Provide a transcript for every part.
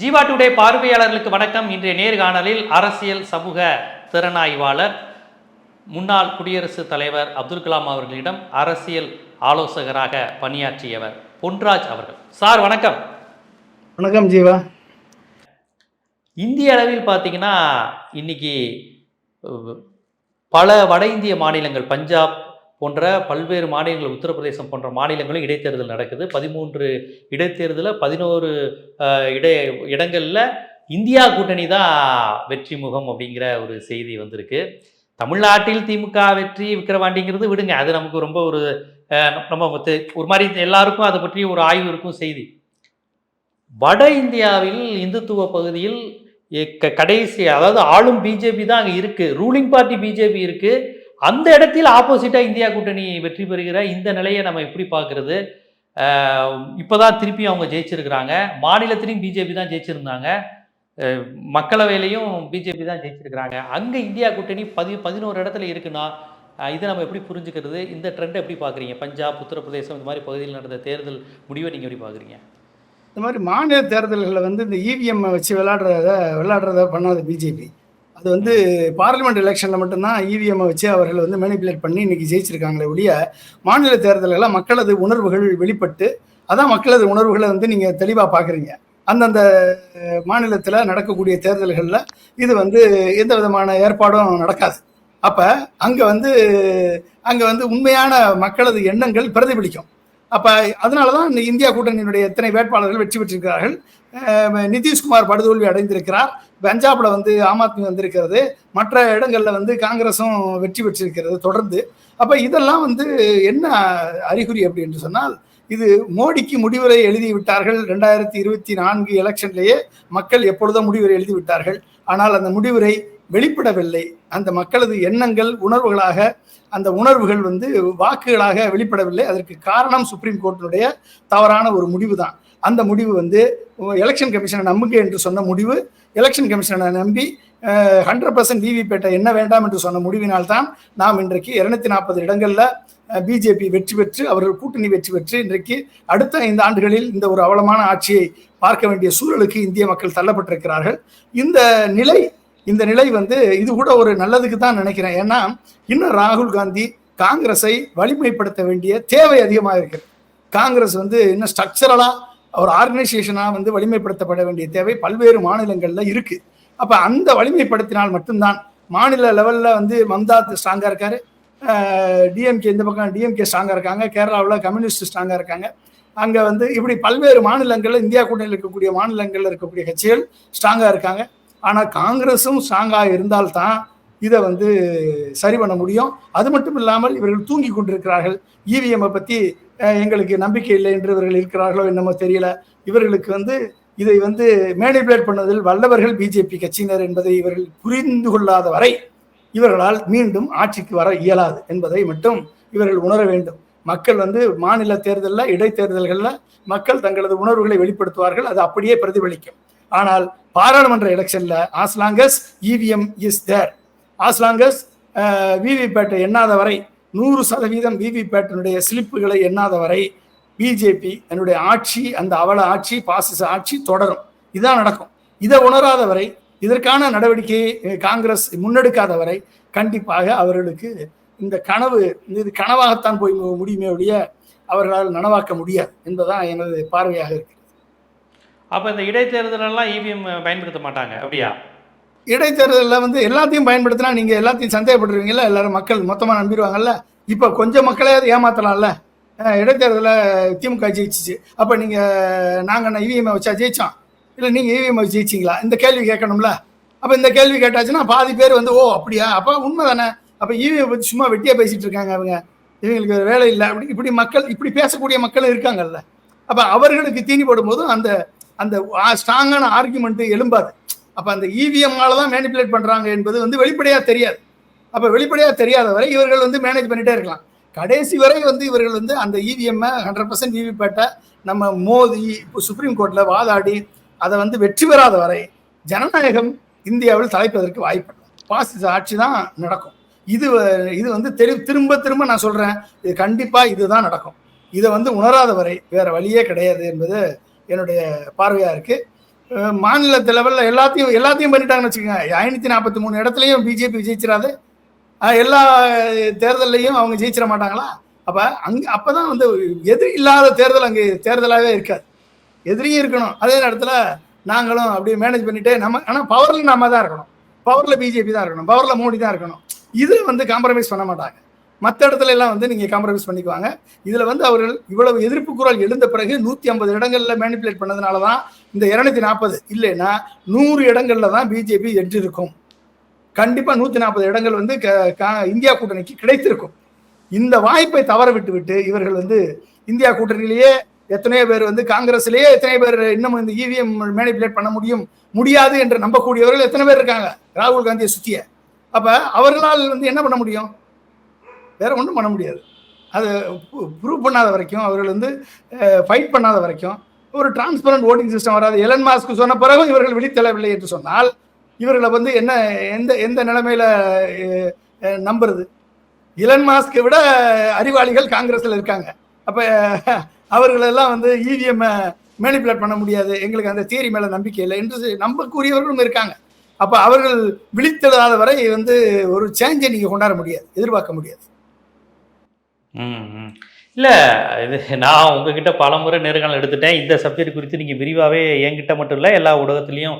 Jeeva today பார்வையாளர்களுக்கு வணக்கம். இன்றைய நேர்காணலில் அரசியல் சமூக திறனாய்வாளர் முன்னாள் குடியரசுத் தலைவர் அப்துல் கலாம் அவர்களிடம் அரசியல் ஆலோசகராக பணியாற்றியவர் பொன்ராஜ் அவர்கள். சார் வணக்கம். வணக்கம் ஜீவா. இந்திய அளவில் பார்த்தீங்கன்னா இன்னைக்கு பல வட இந்திய மாநிலங்கள் பஞ்சாப் போன்ற பல்வேறு மாநிலங்கள் உத்தரப்பிரதேசம் போன்ற மாநிலங்களும் இடைத்தேர்தல் நடக்குது. பதிமூன்று இடைத்தேர்தலில் பதினோரு இடை இடங்களில் இந்தியா கூட்டணி தான் வெற்றி முகம் அப்படிங்கிற ஒரு செய்தி வந்திருக்கு. தமிழ்நாட்டில் திமுக வெற்றி விக்கிரவாண்டிங்கிறது விடுங்க. அது நமக்கு ரொம்ப ஒரு நம்ம ஒரு மாதிரி எல்லாருக்கும் அதை பற்றி ஒரு ஆய்வு இருக்கும் செய்தி. வட இந்தியாவில் இந்துத்துவ பகுதியில் க- கடைசி அதாவது ஆளும் பிஜேபி தான் அங்கே இருக்குது ரூலிங் பார்ட்டி பிஜேபி இருக்குது அந்த இடத்தில் ஆப்போசிட்டாக இந்தியா கூட்டணி வெற்றி பெறுகிற இந்த நிலையை நம்ம எப்படி பார்க்கறது? இப்போ இப்போதான் திருப்பி அவங்க ஜெயிச்சிருக்கிறாங்க. மாநிலத்திலையும் பிஜேபி தான் ஜெயிச்சிருந்தாங்க. மக்களவையிலையும் பிஜேபி தான் ஜெயிச்சிருக்கிறாங்க. அங்கே இந்தியா கூட்டணி பதி பதினோரு இடத்துல இருக்குன்னா இதை நம்ம எப்படி புரிஞ்சுக்கிறது? இந்த ட்ரெண்டை எப்படி பார்க்குறீங்க? பஞ்சாப் உத்தரப்பிரதேசம் இந்த மாதிரி பகுதியில் நடந்த தேர்தல் முடிவை நீங்கள் எப்படி பார்க்குறீங்க? இந்த மாதிரி மாநில தேர்தல்களில் வந்து இந்த இவிஎம் வச்சு விளாடுறத விளாடுறத பண்ணாத பிஜேபி அது வந்து பார்லிமெண்ட் எலெக்ஷனில் மட்டும்தான் இவிஎம் வச்சு அவர்கள் வந்து மேனிப்புலேட் பண்ணி இன்னைக்கு ஜெயிச்சிருக்காங்களே ஒழிய மாநில தேர்தலெல்லாம் மக்களது உணர்வுகள் வெளிப்பட்டு அதான் மக்களது உணர்வுகளை வந்து நீங்கள் தெளிவாக பார்க்குறீங்க அந்தந்த மாநிலத்தில் நடக்கக்கூடிய தேர்தல்களில் இது வந்து எந்த விதமான ஏற்பாடும் நடக்காது. அப்போ அங்கே வந்து அங்கே வந்து உண்மையான மக்களது எண்ணங்கள் பிரதிபலிக்கும். அப்போ அதனால தான் இந்தியா கூட்டணியினுடைய எத்தனை வேட்பாளர்கள் வெற்றி பெற்றிருக்கிறார்கள். நிதிஷ்குமார் படுதோல்வி அடைந்திருக்கிறார். பஞ்சாப்ல வந்து ஆம் ஆத்மி வந்திருக்கிறது. மற்ற இடங்கள்ல வந்து காங்கிரஸும் வெற்றி பெற்றிருக்கிறது தொடர்ந்து. அப்ப இதெல்லாம் வந்து என்ன அறிகுறி அப்படி என்று சொன்னால் இது மோடிக்கு முடிவுரை எழுதி விட்டார்கள் ரெண்டாயிரத்தி இருபத்தி நான்கு எலெக்ஷன்லேயே மக்கள் எப்பொழுதும் முடிவுரை எழுதி விட்டார்கள் ஆனால் அந்த முடிவுரை வெளிப்படவில்லை. அந்த மக்களது எண்ணங்கள் உணர்வுகளாக அந்த உணர்வுகள் வந்து வாக்குகளாக வெளிப்படவில்லை. அதற்கு காரணம் சுப்ரீம் கோர்ட்டினுடைய தவறான ஒரு முடிவு தான் அந்த முடிவு வந்து எலெக்ஷன் கமிஷனை நம்புங்க என்று சொன்ன முடிவு எலெக்ஷன் கமிஷனை நம்பி ஹண்ட்ரட் பர்சன்ட் விவிபேட்டை என்ன வேண்டாம் என்று சொன்ன முடிவினால் தான் நாம் இன்றைக்கு இருநூத்தி நாற்பது இடங்களில் பிஜேபி வெற்றி பெற்று அவர்கள் கூட்டணி வெற்றி பெற்று இன்றைக்கு அடுத்த ஐந்து ஆண்டுகளில் இந்த ஒரு அவலமான ஆட்சியை பார்க்க வேண்டிய சூழலுக்கு இந்திய மக்கள் தள்ளப்பட்டிருக்கிறார்கள். இந்த நிலை இந்த நிலை வந்து இது கூட ஒரு நல்லதுக்கு தான் நினைக்கிறேன். ஏன்னா இன்னும் ராகுல் காந்தி காங்கிரஸை வலிமைப்படுத்த வேண்டிய தேவை அதிகமாக இருக்குது காங்கிரஸ் வந்து இன்னும் ஸ்ட்ரக்சரலாக ஒரு ஆர்கனைசேஷனாக வந்து வலிமைப்படுத்தப்பட வேண்டிய தேவை பல்வேறு மாநிலங்களில் இருக்குது அப்போ அந்த வலிமைப்படுத்தினால் மட்டும்தான் மாநில லெவலில் வந்து மம்தா ஸ்ட்ராங்காக இருக்கார். டிஎம்கே இந்த பக்கம் டிஎம்கே ஸ்ட்ராங்காக இருக்காங்க. கேரளாவில் கம்யூனிஸ்ட் ஸ்ட்ராங்காக இருக்காங்க. அங்கே வந்து இப்படி பல்வேறு மாநிலங்களில் இந்தியா கூட்டணியில் இருக்கக்கூடிய மாநிலங்களில் இருக்கக்கூடிய கட்சிகள் ஸ்ட்ராங்காக இருக்காங்க. ஆனால் காங்கிரஸும் ஸ்ட்ராங்காக இருந்தால்தான் இதை வந்து சரி பண்ண முடியும். அது மட்டும் இல்லாமல் இவர்கள் தூங்கி கொண்டிருக்கிறார்கள். இவிஎம்ஐ பற்றி எங்களுக்கு நம்பிக்கை இல்லை என்று இவர்கள் இருக்கிறார்களோ என்னமோ தெரியல. இவர்களுக்கு வந்து இதை வந்து மேனிபுலேட் பண்ணுவதில் வல்லவர்கள் பிஜேபி கட்சியினர் என்பதை இவர்கள் புரிந்து கொள்ளாத வரை இவர்களால் மீண்டும் ஆட்சிக்கு வர இயலாது என்பதை மட்டும் இவர்கள் உணர வேண்டும். மக்கள் வந்து மாநில தேர்தலில் இடைத்தேர்தல்களில் மக்கள் தங்களது உணர்வுகளை வெளிப்படுத்துவார்கள். அது அப்படியே பிரதிபலிக்கும். ஆனால் பாராளுமன்ற எலெக்ஷன்ல ஆஸ்லாங்கஸ் இவிஎம் இஸ் தேர் ஆஸ்லாங்கஸ் விவிபேட்டை எண்ணாத வரை நூறு சதவீதம் விவிபேட்டினுடைய ஸ்லிப்புகளை எண்ணாத வரை பிஜேபி தன்னுடைய ஆட்சி அந்த அவல ஆட்சி பாசிச ஆட்சி தொடரும். இதான் நடக்கும். இதை உணராத வரை இதற்கான நடவடிக்கையை காங்கிரஸ் முன்னெடுக்காத வரை கண்டிப்பாக அவர்களுக்கு இந்த கனவு இது கனவாகத்தான் போய் முடியுமே ஒழிய அவர்களால் நனவாக்க முடியாது என்பதுதான் எனது பார்வையாக இருக்கு அப்போ இந்த இடைத்தேர்தலெல்லாம் இவிஎம் பயன்படுத்த மாட்டாங்க அப்படியா? இடைத்தேர்தலில் வந்து எல்லாத்தையும் பயன்படுத்தினா நீங்கள் எல்லாத்தையும் சந்தேகப்பட்டுருவீங்கல்ல எல்லாரும் மக்கள் மொத்தமாக நம்பிடுவாங்கல்ல? இப்போ கொஞ்சம் மக்களையாவது ஏமாத்தலாம்ல? இடைத்தேர்தலில் திமுக ஜெயிச்சிச்சு. அப்போ நீங்கள் நாங்கள் என்ன இவிஎம்ஐ வச்சா ஜெயிச்சோம்? இல்லை நீங்கள் இவிஎம்ஐ வச்சு ஜெயிச்சிங்களா? இந்த கேள்வி கேட்கணும்ல? அப்போ இந்த கேள்வி கேட்டாச்சுன்னா பாதி பேர் வந்து ஓ அப்படியா? அப்போ உண்மை தானே அப்போ இவிஎம் பற்றி சும்மா வெட்டியாக பேசிகிட்டு இருக்காங்க அவங்க. இவங்களுக்கு வேலை இல்லை. அப்படி இப்படி மக்கள் இப்படி பேசக்கூடிய மக்கள் இருக்காங்கல்ல. அப்போ அவர்களுக்கு தீனி போடும்போது அந்த அந்த ஸ்ட்ராங்கான ஆர்குமெண்ட்டு எழும்பாது. அப்போ அந்த இவிஎம்மால தான் மேனிப்புலேட் பண்ணுறாங்க என்பது வந்து வெளிப்படையாக தெரியாது. அப்போ வெளிப்படையாக தெரியாத வரை இவர்கள் வந்து மேனேஜ் பண்ணிட்டே இருக்கலாம். கடைசி வரை வந்து இவர்கள் வந்து அந்த இவிஎம்மை ஹண்ட்ரட் பர்சன்ட் விவிபேட்டை நம்ம மோதி இப்போ சுப்ரீம் கோர்ட்டில் வாதாடி அதை வந்து வெற்றி பெறாத வரை ஜனநாயகம் இந்தியாவில் தலைப்பதற்கு வாய்ப்பு பாசிச ஆட்சி தான் நடக்கும். இது இது வந்து தெரி திரும்ப திரும்ப நான் சொல்கிறேன் இது கண்டிப்பாக இதுதான் நடக்கும். இதை வந்து உணராத வரை வேறு வழியே கிடையாது என்பது என்னுடைய பார்வையாக இருக்குது மாநில மாநிலத்து லெவலில் எல்லாத்தையும் எல்லாத்தையும் பண்ணிட்டாங்கன்னு வச்சுக்கோங்க. ஐநூற்றி நாற்பத்தி மூணு இடத்துலையும் பிஜேபி ஜெயிச்சிடாது. எல்லா தேர்தல்லையும் அவங்க ஜெயிச்சிட மாட்டாங்களா? அப்போ அங்கே அப்போ தான் வந்து எதிரி இல்லாத தேர்தல் அங்கே தேர்தலாகவே இருக்காது. எதிரியும் இருக்கணும். அதே நேரத்தில் நாங்களும் அப்படியே மேனேஜ் பண்ணிட்டு நம்ம ஆனால் பவரில் நம்ம தான் இருக்கணும். பவரில் பிஜேபி தான் இருக்கணும். பவரில் மோடி தான் இருக்கணும். இது வந்து காம்ப்ரமைஸ் பண்ண மாட்டாங்க. மற்ற இடத்துல எல்லாம் வந்து நீங்கள் காம்ப்ரமைஸ் பண்ணிக்குவாங்க. இதில் வந்து அவர்கள் இவ்வளவு எதிர்ப்பு குரல் எழுந்த பிறகு நூற்றி ஐம்பது இடங்களில் மேனிப்புலேட் பண்ணதுனால தான் இந்த இரநூத்தி நாற்பது இல்லைன்னா நூறு இடங்களில் தான் பிஜேபி எட்டு கண்டிப்பாக நூற்றி நாற்பது இடங்கள் வந்து க- இந்தியா கூட்டணிக்கு கிடைத்திருக்கும். இந்த வாய்ப்பை தவற விட்டு விட்டு இவர்கள் வந்து இந்தியா கூட்டணியிலேயே எத்தனையோ பேர் வந்து காங்கிரஸ்லேயே எத்தனை பேர் இன்னும் இந்த இவிஎம் மேனிப்புலேட் பண்ண முடியும் முடியாது என்று நம்பக்கூடியவர்கள் எத்தனை பேர் இருக்காங்க? ராகுல் காந்தியை சுற்றிய அப்போ அவர்களால் வந்து என்ன பண்ண முடியும்? வேற ஒன்றும் பண்ண முடியாது. அது ப்ரூவ் பண்ணாத வரைக்கும் அவர்கள் வந்து ஃபைட் பண்ணாத வரைக்கும் ஒரு டிரான்ஸ்பரண்ட் ஓட்டிங் சிஸ்டம் வராது. எலன் மாஸ்க்கு சொன்ன பிறகும் இவர்கள் விழித்தெழவில்லை என்று சொன்னால் இவர்களை வந்து என்ன எந்த எந்த நிலைமையில் நம்புறது? இலன் மாஸ்க்கை விட அறிவாளிகள் காங்கிரஸில் இருக்காங்க. அப்போ அவர்களெல்லாம் வந்து இவிஎம்மை இவிஎம் மேனிப்புலேட் பண்ண முடியாது. எங்களுக்கு அந்த தியரி மேலே நம்பிக்கை இல்லை என்று நம்பக்கூடியவர்களும் இருக்காங்க. அப்போ அவர்கள் விழித்தெழாத வரை வந்து ஒரு சேஞ்சை நீங்கள் கொண்டாட முடியாது. எதிர்பார்க்க முடியாது. இல்லை இது நான் உங்ககிட்ட பல முறை நேர்காணல் எடுத்துட்டேன். இந்த சப்ஜெக்ட் குறித்து நீங்கள் விரிவாகவே என்கிட்ட மட்டும் இல்லை எல்லா ஊடகத்துலேயும்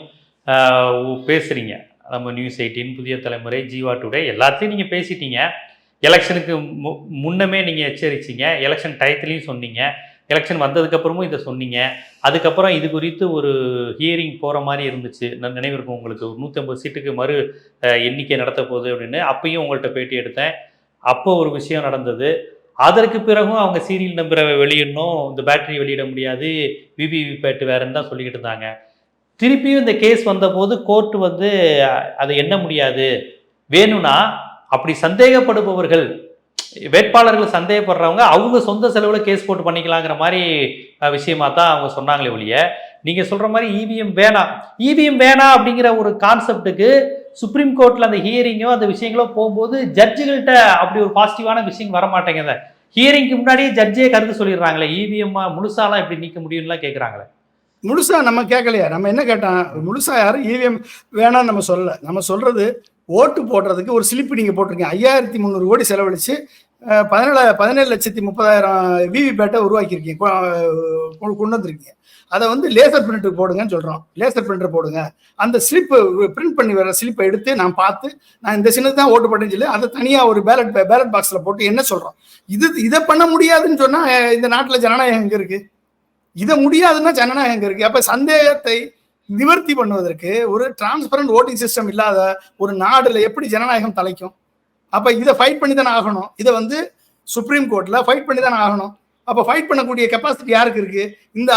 பேசுகிறீங்க நம்ம நியூஸ் எயிட்டின் புதிய தலைமுறை ஜீவா டுடே எல்லாத்தையும் நீங்கள் பேசிட்டீங்க. எலெக்ஷனுக்கு மு- முன்னமே நீங்கள் எச்சரிச்சிங்க. எலெக்ஷன் டயத்துலேயும் சொன்னீங்க. எலெக்ஷன் வந்ததுக்கப்புறமும் இதை சொன்னீங்க. அதுக்கப்புறம் இது குறித்து ஒரு ஹியரிங் போகிற மாதிரி இருந்துச்சு. நான் நினைவிருக்கும் உங்களுக்கு. நூற்றி ஐம்பது சீட்டுக்கு மறு எண்ணிக்கை நடத்த போகுது அப்படின்னு. அப்பயும் உங்கள்கிட்ட பேட்டி எடுத்தேன். அப்போ ஒரு விஷயம் நடந்தது. அதற்கு பிறகும் அவங்க சீரியல் நம்பரை வெளியிடணும் இந்த பேட்டரி வெளியிட முடியாது விபிவி பேட்டு வேறுன்னு தான் சொல்லிக்கிட்டு இருந்தாங்க. திருப்பியும் இந்த கேஸ் வந்தபோது கோர்ட் வந்து அதை எண்ண முடியாது. வேணும்னா அப்படி சந்தேகப்படுபவர்கள் வேட்பாளர்கள் சந்தேகப்படுறவங்க அவங்க சொந்த செலவில் கேஸ் போட்டு பண்ணிக்கலாங்கிற மாதிரி விஷயமா தான் அவங்க சொன்னாங்களே ஒழிய நீங்கள் சொல்கிற மாதிரி இவிஎம் வேணாம். இவிஎம் வேணாம் அப்படிங்கிற ஒரு கான்செப்டுக்கு சுப்ரீம் கோர்ட்டில் அந்த ஹியரிங்கோ அந்த விஷயங்களோ போகும்போது ஜட்ஜுகள்கிட்ட அப்படி ஒரு பாசிட்டிவான விஷயம் வர மாட்டேங்குது. ஹியரிங்க்கு முன்னாடியே ஜட்ஜே கருத்து சொல்லிடுறாங்களே இவிஎம் முழுசாலாம் இப்படி நீக்க முடியும்லாம் கேட்குறாங்களே முழுசா நம்ம கேட்கலையா நம்ம என்ன கேட்டோம்? முழுசா யாரும் இவிஎம் வேணாம்னு நம்ம சொல்லல. நம்ம சொல்றது ஓட்டு போடுறதுக்கு ஒரு ஸ்லிப் நீங்க போட்டிருக்கீங்க. ஐயாயிரத்தி முந்நூறு கோடி செலவழிச்சு பதினேழு பதினேழு லட்சத்தி முப்பதாயிரம் விவி பேட்டை உருவாக்கியிருக்கீங்க. கொண்டு வந்திருக்கீங்க. அதை வந்து லேசர் பிரிண்டர் போடுங்கன்னு சொல்கிறோம் லேசர் பிரிண்டர் போடுங்க. அந்த ஸ்லிப்பு பிரிண்ட் பண்ணி வர ஸ்லிப்பை எடுத்து நான் பார்த்து நான் இந்த சின்னது தான் ஓட்டு போட்டேன்னு சொல்லி அதை தனியாக ஒரு பேலட் பேலட் பாக்ஸில் போட்டு என்ன சொல்கிறோம் இது இதை பண்ண முடியாதுன்னு சொன்னால் இந்த நாட்டில் ஜனநாயகம் எங்கே இருக்குது இதை முடியாதுன்னா ஜனநாயகம் எங்கே இருக்குது அப்போ சந்தேகத்தை நிவர்த்தி பண்ணுவதற்கு ஒரு டிரான்ஸ்பரண்ட் ஓட்டிங் சிஸ்டம் இல்லாத ஒரு நாடில் எப்படி ஜனநாயகம் தலைக்கும்? அப்ப இதை ஃபைட் பண்ணி தானே ஆகணும். இதை வந்து சுப்ரீம் கோர்ட்ல ஃபைட் பண்ணி தானே ஆகணும். அப்ப ஃபைட் பண்ணக்கூடிய கெப்பாசிட்டி யாருக்கு இருக்கு? இந்த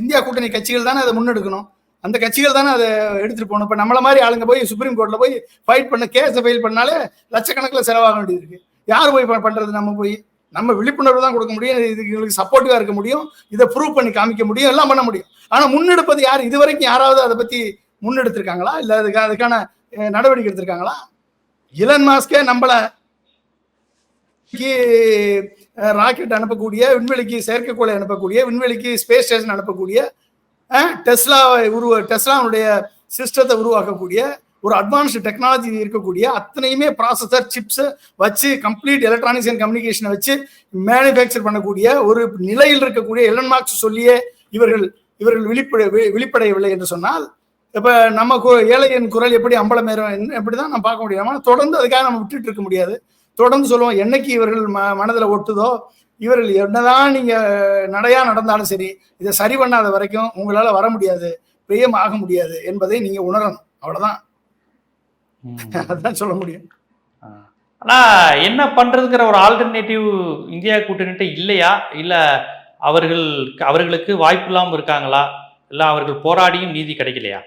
இந்தியா கூட்டணி கட்சிகள் தானே அதை முன்னெடுக்கணும். அந்த கட்சிகள் தானே அதை எடுத்துட்டு போகணும். இப்ப நம்மள மாதிரி ஆளுங்க போய் சுப்ரீம் கோர்ட்ல போய் ஃபைட் பண்ண கேஸை ஃபைல் பண்ணாலே லட்சக்கணக்கில் செலவாக வேண்டியது இருக்குது யார் போய் பண்ணுறது பண்றது நம்ம போய்? நம்ம விழிப்புணர்வு தான் கொடுக்க முடியும். இதுக்கு எங்களுக்கு சப்போர்ட்டிவா இருக்க முடியும். இதை ப்ரூவ் பண்ணி காமிக்க முடியும். எல்லாம் பண்ண முடியும். ஆனா முன்னெடுப்பது யார்? இது வரைக்கும் யாராவது அதை பத்தி முன்னெடுத்திருக்காங்களா? இல்ல அதுக்கு அதுக்கான நடவடிக்கை எடுத்திருக்காங்களா? இலன் மாஸ்கே நம்மளை ராக்கெட் அனுப்பக்கூடிய விண்வெளிக்கு செயற்கைக்கோளை அனுப்பக்கூடிய விண்வெளிக்கு ஸ்பேஸ் ஸ்டேஷன் அனுப்பக்கூடிய டெஸ்லா உருவ டெஸ்லாவுடைய சிஸ்டத்தை உருவாக்கக்கூடிய ஒரு அட்வான்ஸ்டு டெக்னாலஜி இருக்கக்கூடிய அத்தனையுமே ப்ராசஸர் சிப்ஸ் வச்சு கம்ப்ளீட் எலக்ட்ரானிக்ஸ் அண்ட் கம்யூனிகேஷனை வச்சு மேனுஃபேக்சர் பண்ணக்கூடிய ஒரு நிலையில் இருக்கக்கூடிய எலன் மார்க்ஸ் சொல்லியே இவர்கள் இவர்கள் விழிப்பட வி- விழிப்படையவில்லை என்று சொன்னால் இப்ப நம்ம கு- ஏழையின் குரல் எப்படி அம்பலமேறும் எப்படிதான் நம்ம பார்க்க முடியும்? ஆனா தொடர்ந்து அதுக்காக நம்ம விட்டுட்டு இருக்க முடியாது. தொடர்ந்து சொல்லுவோம் என்னைக்கு இவர்கள் ம மனதில் ஒட்டுதோ இவர்கள் என்னதான் நீங்க நடையா நடந்தாலும் சரி இதை சரி பண்ணாத வரைக்கும் உங்களால வர முடியாது பிரியம் ஆக முடியாது என்பதை நீங்க உணரணும். அவ்வளவுதான். அதான் சொல்ல முடியும். ஆனா என்ன பண்றதுங்கிற ஒரு ஆல்டர்னேட்டிவ் இந்தியா கூட்டணிட்ட இல்லையா? இல்ல அவர்கள் அவர்களுக்கு வாய்ப்பு இல்லாம இருக்காங்களா? இல்ல அவர்கள் போராடியும் நீதி கிடைக்கலையா?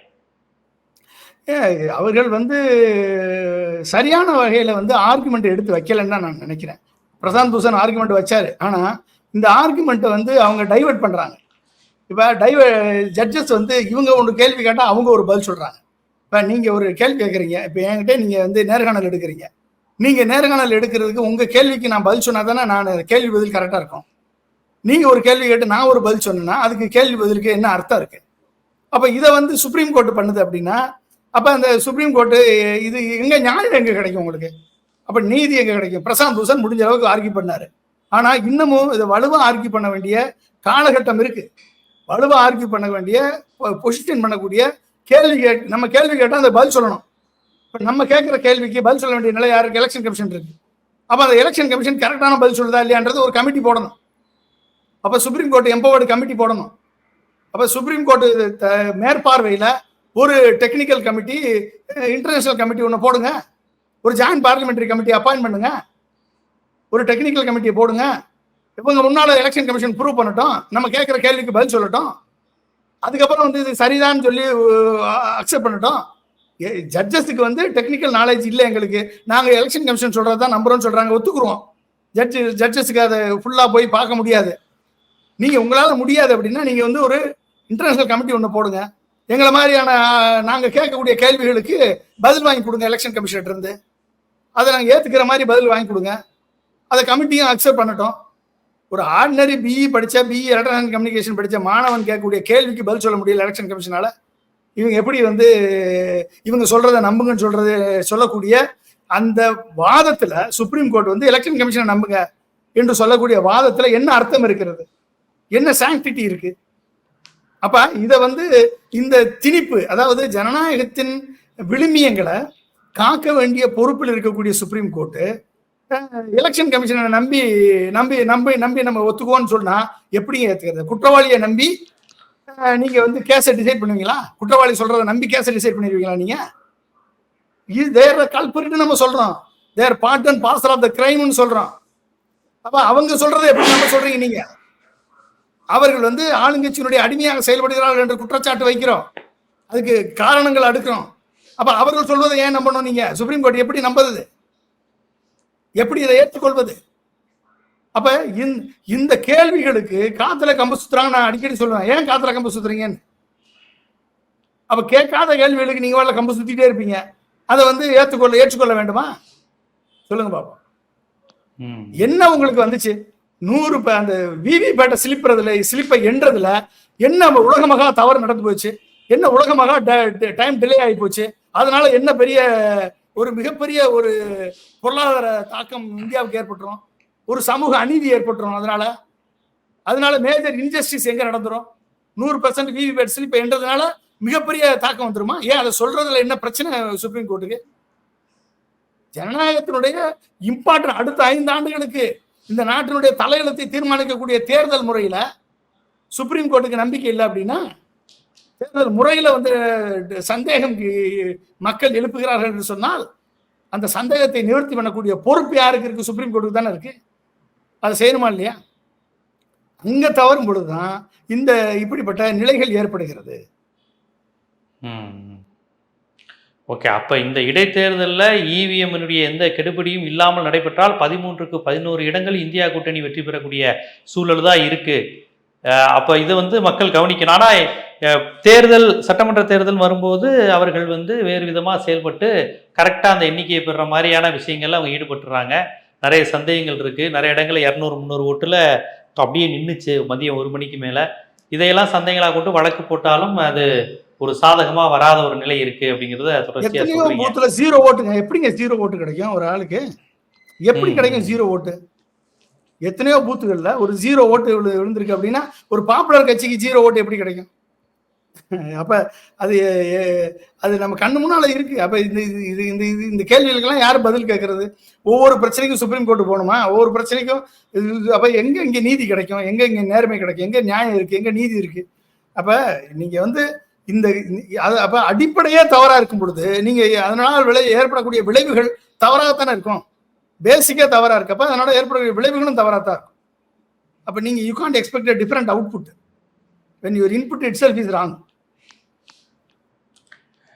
அவர்கள் வந்து சரியான வகையில வந்து ஆர்குமெண்ட் எடுத்து வைக்கலன்னு தான் நான் நினைக்கிறேன். பிரசாந்த் பூஷன் ஆர்குமெண்ட் வச்சாரு. ஆனா இந்த ஆர்குமெண்ட்டை வந்து அவங்க டைவர்ட் பண்றாங்க. இப்போ டைவ ஜட்ஜஸ் வந்து இவங்க ஒன்று கேள்வி கேட்டால் அவங்க ஒரு பதில் சொல்கிறாங்க இப்போ நீங்கள் ஒரு கேள்வி கேட்குறீங்க இப்போ என்கிட்ட நீங்கள் வந்து நேர்காணல் எடுக்கிறீங்க. நீங்கள் நேர்காணல் எடுக்கிறதுக்கு உங்கள் கேள்விக்கு நான் பதில் சொன்னால் தானே நான் கேள்வி பதில் கரெக்டாக இருக்கும். நீங்கள் ஒரு கேள்வி கேட்டு நான் ஒரு பதில் சொன்னேன்னா அதுக்கு கேள்வி பதிலுக்கு என்ன அர்த்தம் இருக்குது அப்போ இதை வந்து சுப்ரீம் கோர்ட் பண்ணுது அப்படின்னா அப்போ அந்த சுப்ரீம் கோர்ட்டு இது எங்கே நியாயம் எங்கே கிடைக்கும் உங்களுக்கு? அப்போ நீதி எங்கே கிடைக்கும்? பிரசாந்த் பூஷன் முடிஞ்ச அளவுக்கு ஆர்கியூ பண்ணார். ஆனால் இன்னமும் இதை வலுவாக ஆர்கியூ பண்ண வேண்டிய காலகட்டம் இருக்குது வலுவாக ஆர்கியூ பண்ண வேண்டிய பொசிஷன் பண்ணக்கூடிய கேள்வி கேட் நம்ம கேள்வி கேட்டால் அந்த பதில் சொல்லணும். இப்போ நம்ம கேட்குற கேள்விக்கு பதில் சொல்ல வேண்டிய நிலை யாருக்கு? எலெக்ஷன் கமிஷன் இருக்குது அப்போ அந்த எலெக்ஷன் கமிஷன் கரெக்டான பதில் சொல்லுதா இல்லையான்றது ஒரு கமிட்டி போடணும். அப்போ சுப்ரீம் கோர்ட் எம்பவர்டு கமிட்டி போடணும். அப்போ சுப்ரீம் கோர்ட்டு மேற்பார்வையில் ஒரு டெக்னிக்கல் கமிட்டி இன்டர்நேஷனல் கமிட்டி ஒன்று போடுங்க. ஒரு ஜாயின்ட் பார்லிமெண்ட்ரி கமிட்டி அப்பாயின் பண்ணுங்க. ஒரு டெக்னிக்கல் கமிட்டியை போடுங்க. இவங்க முன்னால் எலெக்ஷன் கமிஷன் ப்ரூவ் பண்ணட்டும். நம்ம கேட்குற கேள்விக்கு பதில் சொல்லட்டும். அதுக்கப்புறம் வந்து இது சரிதான்னு சொல்லி அக்செப்ட் பண்ணட்டும். ஜட்ஜஸுக்கு வந்து டெக்னிக்கல் நாலேஜ் இல்லை எங்களுக்கு. நாங்கள் எலெக்ஷன் கமிஷன் சொல்கிறது தான் நம்புறோம்னு சொல்கிறாங்க ஒத்துக்குருவோம். ஜட்ஜு ஜட்ஜஸுக்கு அதை ஃபுல்லாக போய் பார்க்க முடியாது. நீங்கள் உங்களால் முடியாது அப்படின்னா நீங்கள் வந்து ஒரு இன்டர்நேஷனல் கமிட்டி ஒன்று போடுங்க. எங்களை மாதிரியான நாங்கள் கேட்கக்கூடிய கேள்விகளுக்கு பதில் வாங்கி கொடுங்க எலெக்ஷன் கமிஷன் இருந்து. அதை நாங்கள் ஏற்றுக்கிற மாதிரி பதில் வாங்கி கொடுங்க. அதை கமிட்டியும் அக்செப்ட் பண்ணட்டும். ஒரு ஆர்டினரி பிஇ படித்த பிஇ எலக்ட்ரானிக் கம்யூனிகேஷன் படித்த மாணவன் கேட்கக்கூடிய கேள்விக்கு பதில் சொல்ல முடியல எலெக்ஷன் கமிஷனால் இவங்க எப்படி வந்து இவங்க சொல்கிறத நம்புங்கன்னு சொல்றது சொல்லக்கூடிய அந்த வாதத்தில் சுப்ரீம் கோர்ட் வந்து எலெக்ஷன் கமிஷனை நம்புங்க என்று சொல்லக்கூடிய வாதத்தில் என்ன அர்த்தம் இருக்கிறது? என்ன சாங்டிட்டி இருக்குது அப்ப இத வந்து இந்த திணிப்பு அதாவது ஜனநாயகத்தின் விழுமியங்களை காக்க வேண்டிய பொறுப்பில் இருக்கக்கூடிய சுப்ரீம் கோர்ட்டு எலெக்ஷன் கமிஷனை நம்பி நம்பி நம்பி நம்பி நம்ம ஒத்துக்குவோம்னு சொன்னா எப்படி ஏத்துக்கிறது? குற்றவாளியை நம்பி நீங்க வந்து கேஸை டிசைட் பண்ணுவீங்களா? குற்றவாளி சொல்றதை நம்பி கேஸை டிசைட் பண்ணிடுவீங்களா நீங்க? இது தேர் கல்பரிட்டு நம்ம சொல்றோம். They're part and parcel of the கிரைம்னு சொல்றோம். அப்ப அவங்க சொல்றதை எப்படி நம்ம சொல்றீங்க நீங்க? அவர்கள் வந்து ஆளுங்கட்சியினுடைய அடிமையாக செயல்படுகிறார்கள் என்று குற்றச்சாட்டு வைக்கிறோம். அதுக்கு காரணங்கள் அடுக்கிறோம். அப்ப அவர்கள் சொல்வதை ஏன் நம்பணும் நீங்க? சுப்ரீம் கோர்ட் எப்படி நம்புறது? எப்படி இதை ஏற்றுக்கொள்வது? அப்ப இந்த- கேள்விகளுக்கு காத்துல கம்பு சுத்துறாங்க நான் அடிக்கடி சொல்லுவேன். ஏன் காத்துல கம்பு சுத்துறீங்கன்னு? அப்ப கேட்காத கேள்விகளுக்கு நீங்க வரல கம்பு சுத்திட்டே இருப்பீங்க. அதை வந்து ஏற்றுக்கொள்ள ஏற்றுக்கொள்ள வேண்டுமா? சொல்லுங்க பாப்போம். என்ன உங்களுக்கு வந்துச்சு? நூறு அந்த விவி பேட்டை சிலிப்புறதுல சிலிப்பை எண்றதுல என்ன உலகமாக தவறு நடந்து போச்சு? என்ன உலகமாக டைம் டிலே ஆகி போச்சு? அதனால என்ன பெரிய ஒரு மிகப்பெரிய ஒரு பொருளாதார தாக்கம் இந்தியாவுக்கு ஏற்பட்டுரும். ஒரு சமூக அநீதி ஏற்பட்டுரும் அதனால. அதனால மேஜர் இன்ஜஸ்டிஸ் எங்க நடந்துரும்? நூறு பர்சன்ட் விவி பேட் சிலிப்பை என்றதுனால மிகப்பெரிய தாக்கம் வந்துருமா? ஏன் அதை சொல்றதுல என்ன பிரச்சனை சுப்ரீம் கோர்ட்டுக்கு ஜனநாயகத்தினுடைய இம்பார்ட்டன் அடுத்த ஐந்து ஆண்டுகளுக்கு இந்த நாட்டினுடைய தலையெழுத்தை தீர்மானிக்கக்கூடிய தேர்தல் முறையில் சுப்ரீம் கோர்ட்டுக்கு நம்பிக்கை இல்லை அப்படின்னா தேர்தல் முறையில் வந்து சந்தேகம் மக்கள் எழுப்புகிறார்கள் என்று சொன்னால் அந்த சந்தேகத்தை நிவர்த்தி பண்ணக்கூடிய பொறுப்பு யாருக்கு இருக்குது சுப்ரீம் கோர்ட்டுக்கு தானே இருக்குது அதை செய்யணுமா இல்லையா? அங்கே தவறும் பொழுதுதான் இந்த இப்படிப்பட்ட நிலைகள் ஏற்படுகிறது. ஓகே அப்போ இந்த இடைத்தேர்தலில் இவிஎம்னுடைய எந்த கெடுபிடியும் இல்லாமல் நடைபெற்றால் பதிமூன்றுக்கு பதினோரு இடங்கள் இந்தியா கூட்டணி வெற்றி பெறக்கூடிய சூழல் தான் இருக்குது அப்போ இதை வந்து மக்கள் கவனிக்கணும். ஆனால் தேர்தல் சட்டமன்ற தேர்தல் வரும்போது அவர்கள் வந்து வேறு விதமாக செயல்பட்டு கரெக்டாக அந்த எண்ணிக்கையை பெறுற மாதிரியான விஷயங்கள்ல அவங்க ஈடுபட்டுறாங்க. நிறைய சந்தேகங்கள் இருக்குது நிறைய இடங்களில் இரநூறு முந்நூறு ஓட்டில் அப்படியே நின்றுச்சு மதியம் ஒரு மணிக்கு மேலே. இதையெல்லாம் சந்தேகங்களாக கொண்டு வழக்கு போட்டாலும் அது ஒரு சாதகமா வராத ஒரு நிலை இருக்கு அப்படிங்கறத தொடர்ச்சியா பூத்துல ஜீரோ ஓட்டுங்க எப்படிங்க ஜீரோ ஓட்டு கிடைக்கும் ஒரு ஆளுக்கு? எப்படி. கிடைக்கும் ஜீரோ ஓட்டு எத்தனையோ பூத்துகள்ல ஒரு ஜீரோ ஓட்டு விழு- விழுந்திருக்கு அப்படின்னா ஒரு பாப்புலர் கட்சிக்கு ஜீரோ ஓட்டு எப்படி கிடைக்கும்? அப்ப அது அது நம்ம கண்ணு முன்னால இருக்கு. அப்ப இந்த இது இந்த இது இந்த கேள்விகளுக்கெல்லாம் யார் பதில் கேட்கறது? ஒவ்வொரு பிரச்சனைக்கும் சுப்ரீம் கோர்ட் போகணுமா? ஒவ்வொரு பிரச்சனைக்கும் அப்ப எங்க இங்க நீதி கிடைக்கும்? எங்க இங்க நேர்மை கிடைக்கும்? எங்க நியாயம் இருக்கு? எங்க நீதி இருக்கு? அப்ப நீங்க வந்து இந்த அது அப்ப அடிப்படையே தவறா இருக்கும் பொழுது நீங்க அதனால் விளை ஏற்படக்கூடிய விளைவுகள் தவறாகத்தானே இருக்கும். பேசிக்கே தவறா இருக்கு. அப்ப அதனால ஏற்படக்கூடிய விளைவுகளும் தவறாக தான் இருக்கும். அப்ப நீங்க you can't expect different output when your input itself is wrong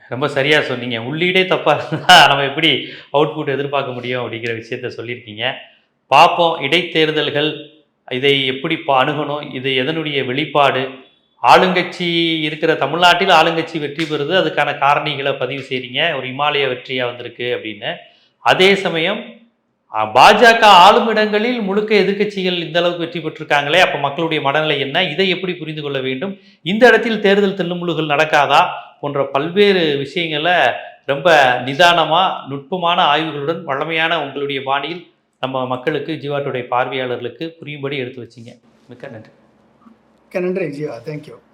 ரொம்ப சரியா சொன்னீங்க. உள்ளீடே தப்பா இருந்தா நம்ம எப்படி அவுட்புட் எதிர்பார்க்க முடியும் அப்படிங்கிற விஷயத்த சொல்லியிருக்கீங்க. பார்ப்போம். இடைத்தேர்தல்கள் இதை எப்படி பா- அணுகணும்? இது எதனுடைய வெளிப்பாடு? ஆளுங்கட்சி இருக்கிற தமிழ்நாட்டில் ஆளுங்கட்சி வெற்றி பெறுது. அதுக்கான காரணிகளை பதிவு செய்கிறீங்க ஒரு இமாலய வெற்றியாக வந்திருக்கு அப்படின்னு. அதே சமயம் பாஜக ஆளும் இடங்களில் முழுக்க எதிர்க்கட்சிகள் இந்த அளவுக்கு வெற்றி பெற்றிருக்காங்களே அப்போ மக்களுடைய மனநிலை என்ன? இதை எப்படி புரிந்து கொள்ள வேண்டும்? இந்த இடத்தில் தேர்தல் தில்லுமுழுகள் நடக்காதா? போன்ற பல்வேறு விஷயங்களை ரொம்ப நிதானமாக நுட்பமான ஆய்வுகளுடன் வழமையான உங்களுடைய பாணியில் நம்ம மக்களுக்கு ஜீவாட்டுடைய பார்வையாளர்களுக்கு புரியும்படி எடுத்து வச்சிங்க. மிக்க நன்றி. நன்றி ஜீவா தேங்க்யூ